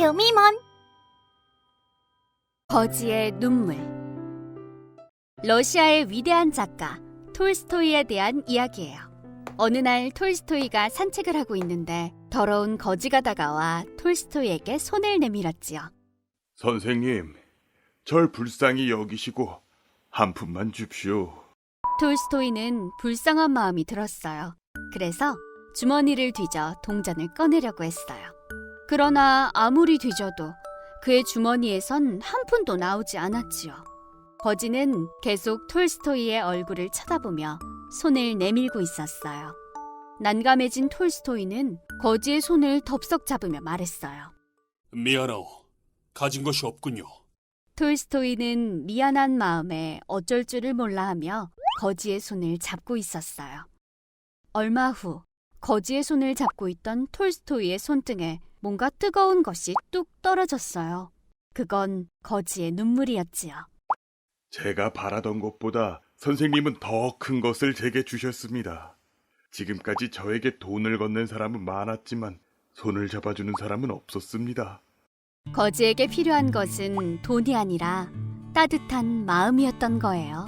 유미몬 거지의 눈물 러시아의 위대한 작가 톨스토이에 대한 이야기예요. 어느 날 톨스토이가 산책을 하고 있는데 더러운 거지가 다가와 톨스토이에게 손을 내밀었지요. 선생님, 절 불쌍히 여기시고 한 푼만 줍시오. 톨스토이는 불쌍한 마음이 들었어요. 그래서 주머니를 뒤져 동전을 꺼내려고 했어요. 그러나 아무리 뒤져도 그의 주머니에선 한 푼도 나오지 않았지요. 거지는 계속 톨스토이의 얼굴을 쳐다보며 손을 내밀고 있었어요. 난감해진 톨스토이는 거지의 손을 덥석 잡으며 말했어요. 미안하오. 가진 것이 없군요. 톨스토이는 미안한 마음에 어쩔 줄을 몰라 하며 거지의 손을 잡고 있었어요. 얼마 후 거지의 손을 잡고 있던 톨스토이의 손등에 뭔가 뜨거운 것이 뚝 떨어졌어요. 그건 거지의 눈물이었지요. 제가 바라던 것보다 선생님은 더 큰 것을 제게 주셨습니다. 지금까지 저에게 돈을 건넨 사람은 많았지만 손을 잡아주는 사람은 없었습니다. 거지에게 필요한 것은 돈이 아니라 따뜻한 마음이었던 거예요.